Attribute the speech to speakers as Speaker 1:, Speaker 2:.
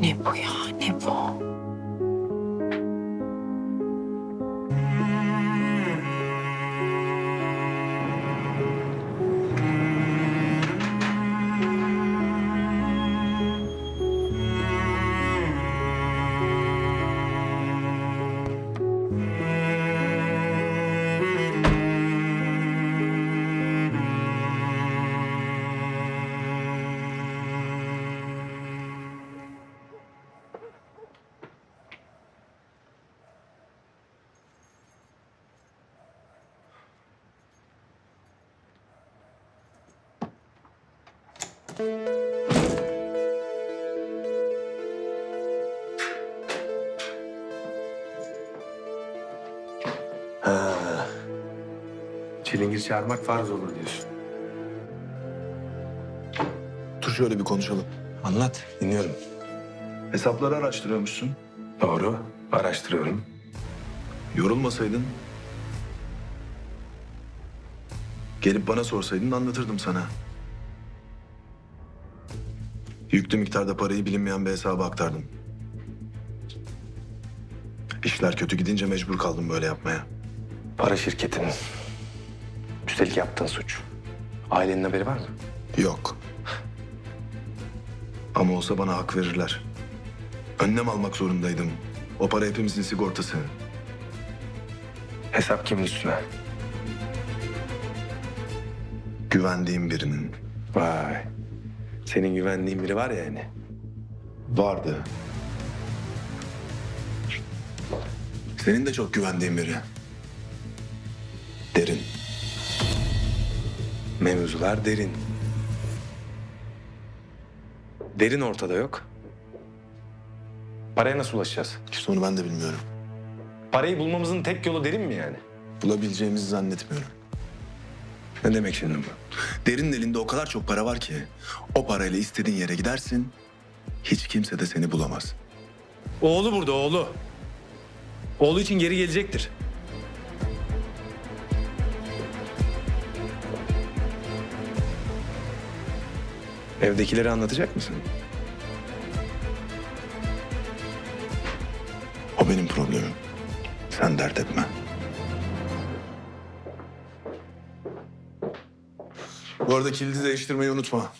Speaker 1: Ne bu ya ne bu?
Speaker 2: Çilingir çağırmak farz olur diyorsun.
Speaker 3: Dur şöyle bir konuşalım.
Speaker 2: Anlat, dinliyorum.
Speaker 3: Hesapları araştırıyormuşsun.
Speaker 2: Doğru, araştırıyorum.
Speaker 3: Yorulmasaydın... Gelip bana sorsaydın anlatırdım sana. Yüklü miktarda parayı bilinmeyen bir hesaba aktardım. İşler kötü gidince mecbur kaldım böyle yapmaya.
Speaker 2: Para şirketinin. Üstelik yaptığın suç. Ailenin haberi var mı?
Speaker 3: Yok. Ama olsa bana hak verirler. Önlem almak zorundaydım. O para hepimizin sigortası.
Speaker 2: Hesap kimin üstüne?
Speaker 3: Güvendiğim birinin.
Speaker 2: Vay. Senin güvendiğin biri var ya yani.
Speaker 3: Vardı. Senin de çok güvendiğin biri. Derin.
Speaker 2: Mevzular derin. Derin ortada yok. Paraya nasıl ulaşacağız?
Speaker 3: İşte onu ben de bilmiyorum.
Speaker 2: Parayı bulmamızın tek yolu derin mi yani?
Speaker 3: Bulabileceğimizi zannetmiyorum.
Speaker 2: Ne demek şimdi bu?
Speaker 3: Derinin elinde o kadar çok para var ki... ...o parayla istediğin yere gidersin... ...hiç kimse de seni bulamaz.
Speaker 2: Oğlu burada oğlu. Oğlu için geri gelecektir. Evdekileri anlatacak mısın?
Speaker 3: O benim problemim. Sen dert etme. Bu arada kilidi değiştirmeyi unutma.